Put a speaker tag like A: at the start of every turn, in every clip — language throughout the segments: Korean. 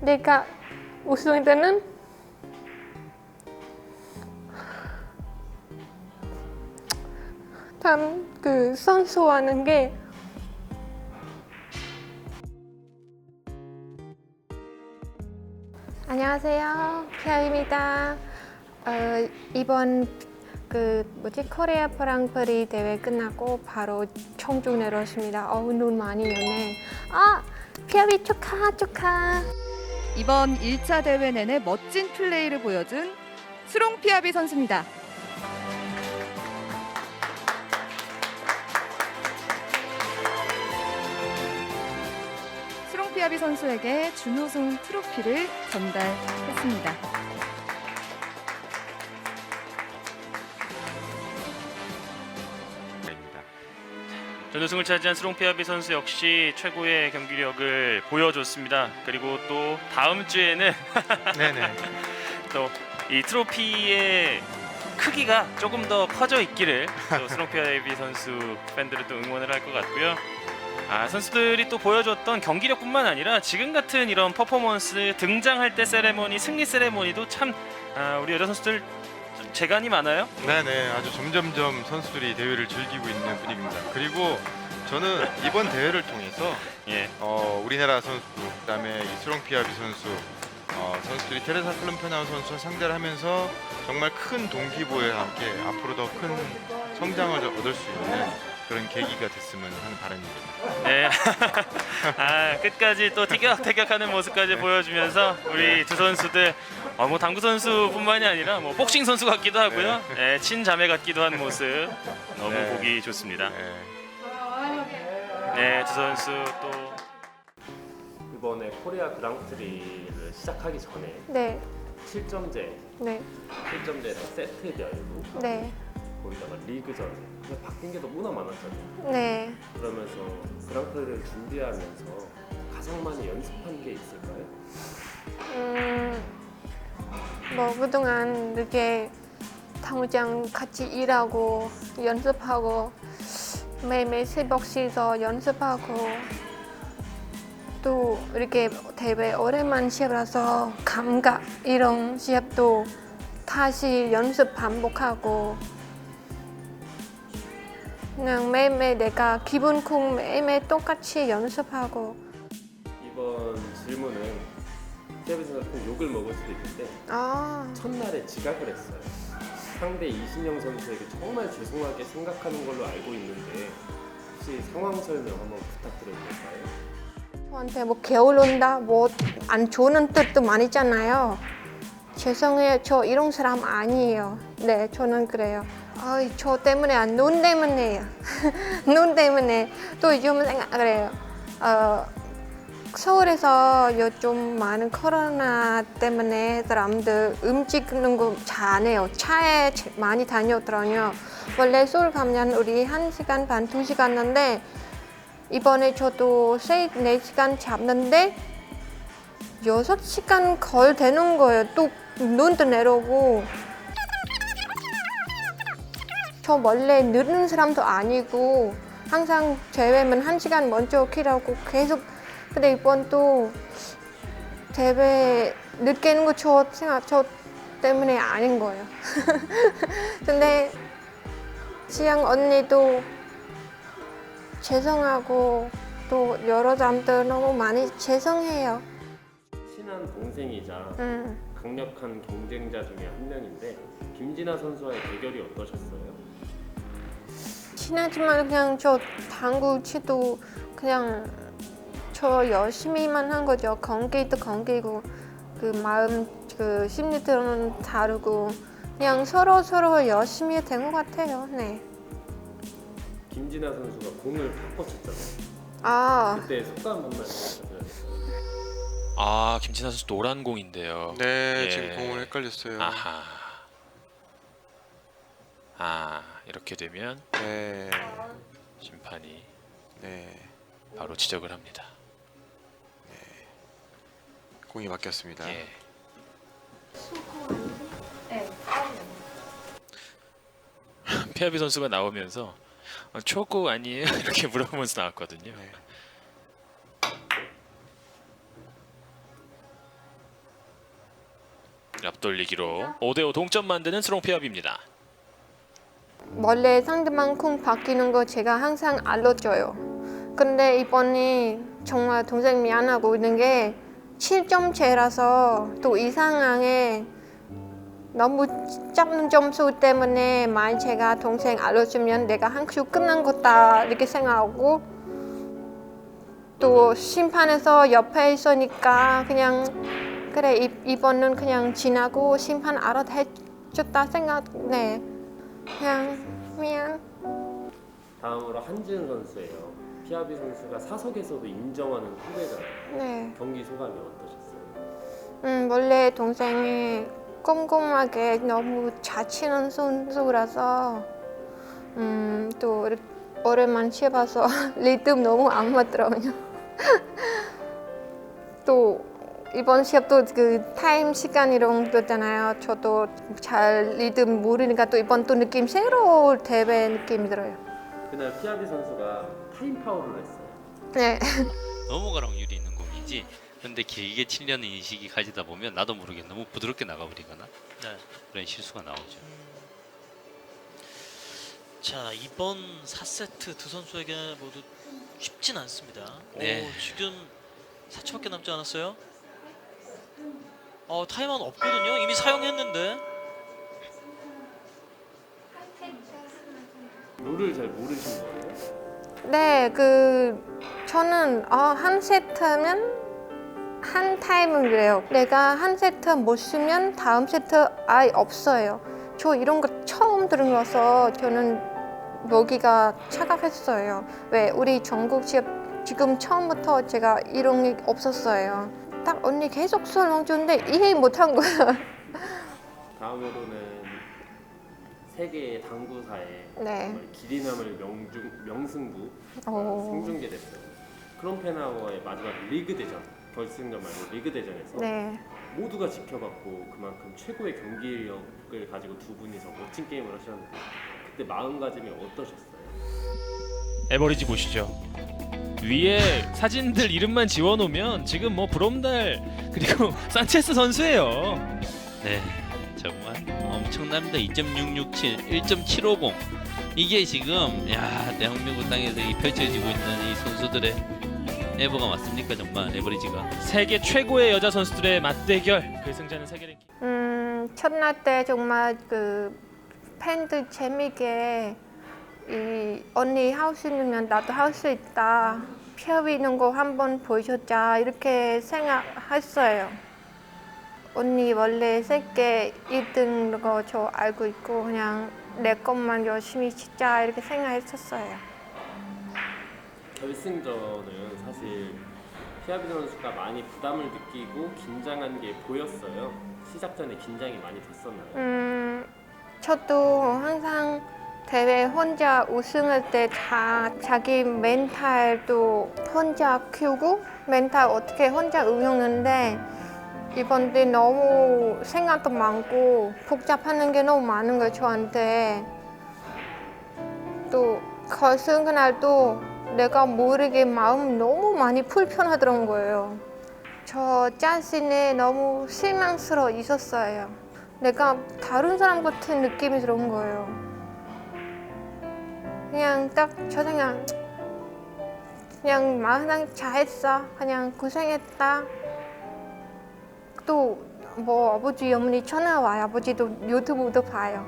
A: 내가 우승할 때는 참그 선수하는 게 안녕하세요. 피아입니다. 어, 이번 그 뭐지? 코리아 프랑프리 대회 끝나고 바로 청주 내려왔습니다. 어우 눈 많이 오네. 아 피아비 축하 축하
B: 이번 1차 대회 내내 멋진 플레이를 보여준 수롱 피아비 선수입니다. 수롱 피아비 선수에게 준우승 트로피를 전달했습니다.
C: 준우승을 차지한 스롱피아비 선수 역시 최고의 경기력을 보여줬습니다. 그리고 또 다음 주에는
D: 네네.
C: 또 이 트로피의 크기가 조금 더 커져 있기를 또 스롱피아비 선수 팬들은 또 응원을 할 것 같고요. 아 선수들이 또 보여줬던 경기력뿐만 아니라 지금 같은 이런 퍼포먼스 등장할 때 세레모니 승리 세레모니도 참 아, 우리 여자 선수들 좀 재간이 많아요.
D: 네네. 아주 점점점 선수들이 대회를 즐기고 있는 분위기입니다. 그리고 저는 이번 대회를 통해서
C: 예.
D: 어, 우리나라 선수, 그다음에 이 수롱 피아비 선수, 어, 선수들이 테레사 클럼페나우 선수와 상대를 하면서 정말 큰 동기부여와 함께 앞으로 더 큰 성장을 얻을 수 있는 그런 계기가 됐으면 하는 바람입니다.
C: 네. 아 끝까지 또 티격태격하는 모습까지 보여주면서 우리 두 선수들 어, 뭐 당구 선수뿐만이 아니라 뭐 복싱 선수 같기도 하고요. 네, 친자매 같기도 한 모습 너무
D: 네.
C: 보기 좋습니다.
D: 네.
C: 네, 두 선수 또
E: 이번에 코리아 그랑프리를 시작하기 전에
A: 네
E: 7점제,
A: 네,
E: 7점제에서 세트 열고
A: 네,
E: 거기다가 리그전 근데 바뀐 게 너무나 많았잖아요.
A: 네.
E: 그러면서 그랑프리를 준비하면서 가장 많이 연습한 게 있을까요?
A: 음, 뭐 그동안 이렇게 당구장 같이 일하고 연습하고 매일매일 새벽 시서 연습하고 또 이렇게 대회 오랜만 시합이라서 감각 이런 시합도 다시 연습 반복하고 그냥 매일매일 내가 기분 쿵 매일매일 똑같이 연습하고
E: 이번 질문은 좀 욕을 먹을 수도 있는데
A: 아
E: 첫날에 지각을 했어요. 상대 이신영 선수에게 정말 죄송하게 생각하는 걸로 알고 있는데 혹시 상황 설명 한번 부탁드려도 될까요?
A: 저한테 뭐 온다 뭐 안 좋은 뜻도 많이 있잖아요. 죄송해요. 저 이런 사람 아니에요. 네, 저는 그래요. 아이, 저 때문에 안, 눈 때문에요. 눈 때문에 또 요즘 생각을 해요. 어, 서울에서 요즘 많은 코로나 때문에 사람들 움직이는 거 잘 안 해요. 차에 제- 많이 다녔더라고요. 원래 서울 가면 우리 한 시간 반, 두 시간 하는데 이번에 저도 세, 네 시간 잡는데 여섯 시간 거의 되는 거예요. 또 눈도 내려오고. 저 원래 늦는 사람도 아니고 항상 대회면 한 시간 먼저 키라고 계속 근데 이번 또 대회 늦게 있는 거 저 생각 저 때문에 아닌 거예요. 근데 지영 언니도 죄송하고 또 여러 사람들 너무 많이 죄송해요.
E: 친한 동생이자
A: 음.
E: 강력한 경쟁자 중에 한 명인데 김진아 선수와의 대결이 어떠셨어요?
A: 친하지만 그냥 저 당구 치도 그냥 저 열심히만 한 거죠. 관계도 관계고 그 마음 그 심리들은 다르고 그냥 서로 서로 열심히 된 것 같아요. 네.
E: 김진아 선수가 공을 바꿔 쳤잖아요.
A: 아
E: 그때 속감 한 말씀 부탁드려요.
F: 아 김진아 선수 노란 공인데요.
D: 네,
F: 예.
D: 지금 공을 헷갈렸어요.
F: 아하. 아 이렇게 되면
D: 네,
F: 심판이
D: 네,
F: 바로 지적을 합니다.
D: 공이 바뀌었습니다.
F: 예. 피아비 선수가 나오면서 어, 초코 아니에요? 이렇게 물어보면서 나왔거든요.
D: 네.
F: 앞돌리기로 5대5 동점 만드는 스롱 피업입니다.
A: 원래 상대방 쿵 바뀌는 거 제가 항상 알려줘요. 근데 이번에 정말 동생 미안하고 있는 게 7점째라서 또 이 상황에 너무 작은 점수 때문에 만약 제가 동생 알려주면 내가 한큐 끝난 거다 이렇게 생각하고 또 심판에서 옆에 있으니까 그냥 그래 이, 이번은 그냥 지나고 심판 알아서 해줬다 생각 네 그냥 미안
E: 다음으로 한지은 선수예요. 피아비 선수가 사석에서도 인정하는 후배잖아요.
A: 네
E: 경기 소감이 어떠셨어요?
A: 음, 원래 동생이 꼼꼼하게 너무 잘 치는 선수라서 음, 또 이렇게 오랜만 치어봐서 리듬 너무 안 맞더라고요. 또 이번 시합도 그 타임 시간 이런 거잖아요. 저도 잘 리듬 모르니까 또 이번 또 느낌 새로운 대회 느낌이 들어요.
E: 그날 피아비 선수가 타임 파울을 했어요.
A: 네.
G: 넘어갈 확률이 있는 공이지. 근데 길게 치려는 인식이 가지다 보면 나도 모르게 너무 부드럽게 나가버리거나 그런 실수가 나오죠.
H: 자 이번 4세트 두 선수에게 모두 쉽진 않습니다.
G: 네.
H: 오, 지금 4초밖에 남지 않았어요. 어 타임아웃 없거든요. 이미 사용했는데.
E: 룰을 잘 모르신 거예요?
A: 네, 그 저는 어, 한 세트면 한 타임은 그래요. 내가 한 세트 못 쓰면 다음 세트 아예 없어요. 저 이런 거 처음 들은 거라서 저는 여기가 차갑했어요. 왜 우리 전국 시합 지금 처음부터 제가 이런 게 없었어요. 딱 언니 계속 설명 줬는데 이해 못한 거야.
E: 다음으로는 세계 당구사의
A: 네.
E: 정말 길이 남을 명중, 명승부
A: 오.
E: 생중계됐어요. 크롬페나워의 마지막 리그 대전 결승전 말고 리그 대전에서
A: 네.
E: 모두가 지켜봤고 그만큼 최고의 경기력을 가지고 두 분이서 멋진 게임을 하셨는데 그때 마음가짐이 어떠셨어요?
C: 에버리지 보시죠. 위에 사진들 이름만 지워놓으면 지금 뭐 브롬달 그리고 산체스 선수예요.
G: 네, 정말 엄청납니다. 2.667, 1.750 이게 지금 야 대한민국 땅에서 이 펼쳐지고 있는 이 선수들의 에버가 맞습니까 정말 에버리지가
C: 세계 최고의 여자 선수들의 맞대결. 그 승자는 세계 랭킹.
A: 음, 첫날 때 정말 그 팬들 재미있게 이 언니 할수 있으면 나도 할수 있다. 피업이 있는 거 한번 보여줬자 이렇게 생각했어요. 언니 원래 세계 1등 거저 알고 있고 그냥 내 것만 열심히 치자 이렇게 생각했었어요.
E: 결승전은 사실 피아비 선수가 많이 부담을 느끼고 긴장한 게 보였어요. 시작 전에 긴장이 많이 됐었나요?
A: 음, 저도 항상 대회 혼자 우승할 때다 자기 멘탈도 혼자 키우고 멘탈 어떻게 혼자 응용하는데 이번 때 너무 생각도 많고 복잡하는 게 너무 많은 거예요 저한테. 또 결승 그날도 내가 모르게 마음 너무 많이 불편하더란 거예요. 저 자신이 너무 실망스러워 있었어요. 내가 다른 사람 같은 느낌이 들은 거예요. 그냥 딱 저 생각, 그냥 마음 잘했어. 그냥 고생했다. 또 뭐 아버지 어머니 전화 와요. 아버지도 유튜브도 봐요.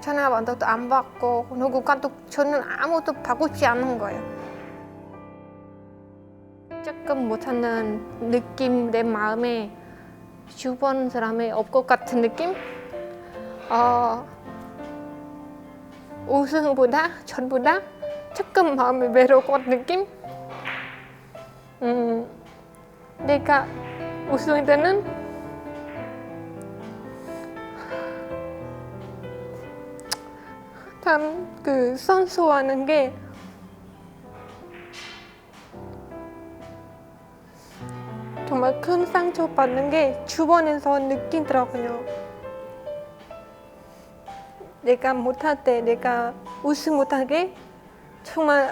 A: 전화 와도 안 받고 누구가 또 저는 아무것도 받고 싶지 않은 거예요. 조금 못하는 느낌 내 마음에 주변 사람이 없것 같은 느낌? 어, 우승보다 전보다 조금 마음이 같은 느낌? 음, 내가 우승할 때는 참 그 선수하는 게 정말 큰 상처 받는 게 주변에서 느끼더라고요. 내가 못할 때, 내가 우승 못하게 정말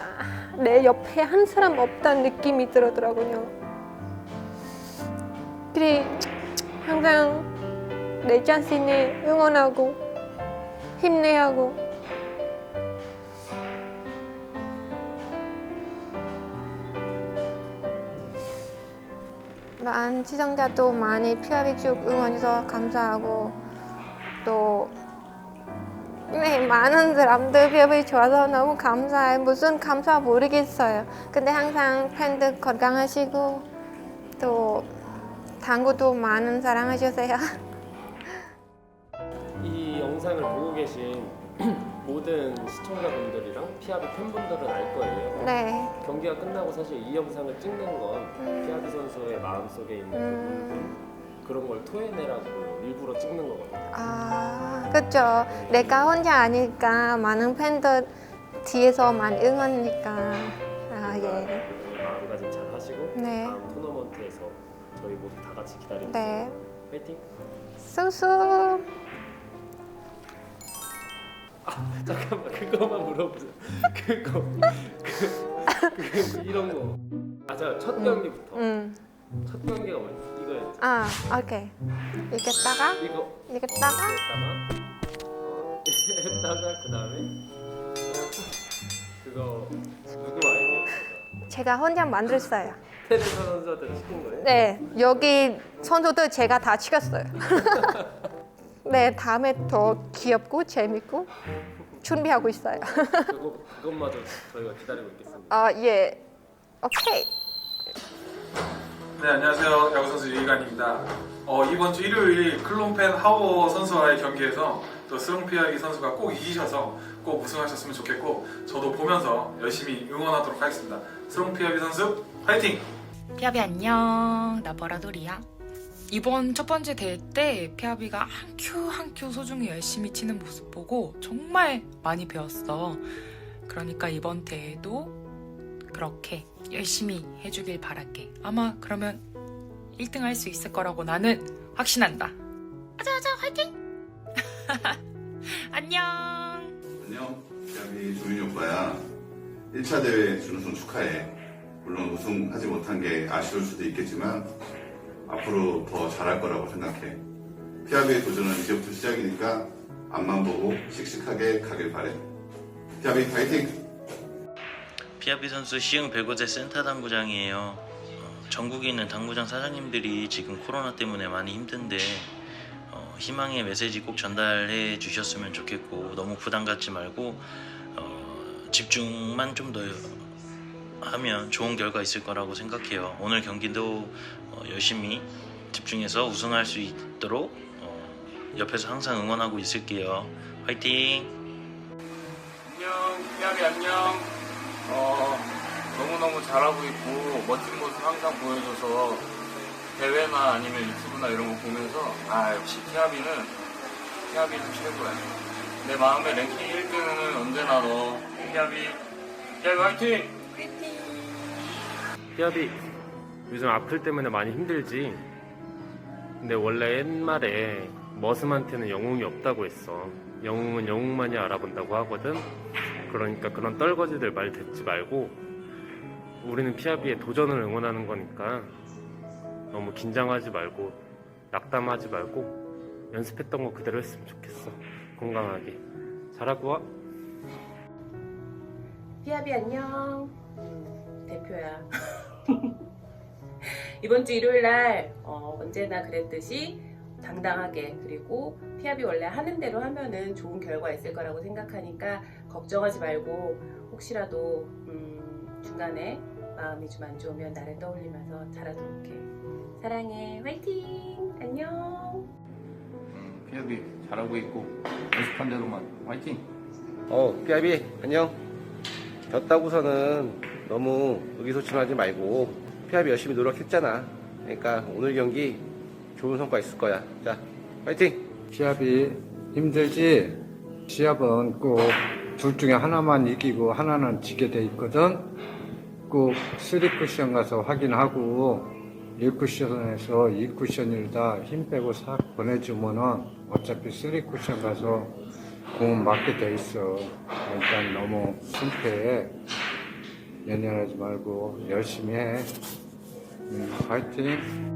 A: 내 옆에 한 사람 없다는 느낌이 들더라고요. 그래 항상 내 자신을 응원하고 힘내하고 많은 시청자도 많이 피아비 쭉 응원해서 감사하고 또 네, 많은 사람들 피아비 좋아서 너무 감사해 무슨 감사 모르겠어요 근데 항상 팬들 건강하시고 또 당구도 많은 사랑해주세요
E: 이 영상을 보고 계신 모든 시청자분들이랑 피아비 팬분들은 알 거예요.
A: 네
E: 경기가 끝나고 사실 이 영상을 찍는 건
A: 음.
E: 피아비 선수의 마음속에 있는
A: 음.
E: 부분들 그런 걸 토해내라고 일부러 찍는 거거든요.
A: 아, 그렇죠. 내가 혼자 아니까 많은 팬들 뒤에서만 응원하니까. 아, 예.
E: 그 마음가짐 잘 하시고
A: 네.
E: 다음 토너먼트에서 저희 모두 다 같이 기다리고
A: 네.
E: 파이팅!
A: 수수.
E: 잠깐만 그거만 물어보세요. 그거 그, 그 이런 거. 아자 첫 경기부터.
A: 음.
E: 첫 경기가 뭐였어?
A: 아, 오케이. 이겼다가,
E: 이거
A: 이겼다가,
E: 했다가 어, 했다가 그 다음에 그거 누구 아이디어?
A: 제가 혼자 만들었어요.
E: 테레사 선수한테 시킨 거예요?
A: 네. 여기 선수들 제가 다 치겠어요. 네, 다음에 더 귀엽고 재밌고 준비하고 있어요.
E: 그거 그것마저 저희가 기다리고 있겠습니다.
A: 아, 예. 오케이.
I: 네 안녕하세요 야구 선수 유희관입니다. 어, 이번 주 일요일 클론펜 하워 선수와의 경기에서 또 스롱피아기 선수가 꼭 이기셔서 꼭 우승하셨으면 좋겠고 저도 보면서 열심히 응원하도록 하겠습니다. 스롱피아기 선수 화이팅!
J: 피아비 안녕 나 버라돌이야 이번 첫 번째 대회 때 피아비가 한 큐 한 큐 소중히 열심히 치는 모습 보고 정말 많이 배웠어 그러니까 이번 대회도 그렇게 열심히 해주길 바랄게 아마 그러면 1등 할 수 있을 거라고 나는 확신한다 아자아자 화이팅 안녕
K: 안녕, 대학이 조윤이 오빠야. 1차 대회 준우승 축하해. 물론 우승하지 못한 게 아쉬울 수도 있겠지만 앞으로 더 잘할 거라고 생각해. 피아비의 도전은 이제부터 시작이니까 앞만 보고 씩씩하게 가길 바래. 피아비 파이팅!
H: 피아비 선수 시흥 배구제 센터 당구장이에요. 어, 전국에 있는 당구장 사장님들이 지금 코로나 때문에 많이 힘든데 어, 희망의 메시지 꼭 전달해 주셨으면 좋겠고 너무 부담 갖지 말고 어, 집중만 좀 더 하면 좋은 결과 있을 거라고 생각해요. 오늘 경기도 어, 열심히 집중해서 우승할 수 있도록 어, 옆에서 항상 응원하고 있을게요. 화이팅!
I: 안녕 안녕 어, 너무너무 잘하고 있고 멋진 모습 항상 보여줘서 대회나 아니면 유튜브나 이런 거 보면서 아 역시 피아비는 피아비는 최고야 내 마음의 랭킹 1등은 언제나 너 피아비 피아비 화이팅!
E: 피아비 요즘 아플 때문에 많이 힘들지. 근데 원래 옛말에 머슴한테는 영웅이 없다고 했어. 영웅은 영웅만이 알아본다고 하거든. 그러니까 그런 떨거지들 말 듣지 말고 우리는 피아비의 도전을 응원하는 거니까 너무 긴장하지 말고 낙담하지 말고 연습했던 거 그대로 했으면 좋겠어. 건강하게. 잘하고 와.
L: 피아비 안녕. 음, 대표야. 이번 주 일요일 날 어, 언제나 그랬듯이 당당하게 그리고 피아비 원래 하는 대로 하면은 좋은 결과 있을 거라고 생각하니까 걱정하지 말고 혹시라도 음, 중간에 마음이 좀 안 좋으면 나를 떠올리면서 잘하도록 해. 사랑해. 화이팅. 안녕.
I: 피아비 잘하고 있고 연습한 대로만 화이팅!
M: 어, 삐아비, 안녕. 졌다고서는 너무 의기소침하지 말고, 피아비 열심히 노력했잖아. 그러니까 오늘 경기 좋은 성과 있을 거야. 자, 파이팅!
N: 시합이 힘들지? 시합은 꼭 둘 중에 하나만 이기고 하나는 지게 돼 있거든? 꼭 3쿠션 가서 확인하고 1쿠션에서 2쿠션을 다힘 빼고 싹 보내주면은 어차피 3쿠션 가서 공 맞게 돼 있어. 일단 너무 심폐해. 연연하지 말고 열심히 해. 음, 파이팅!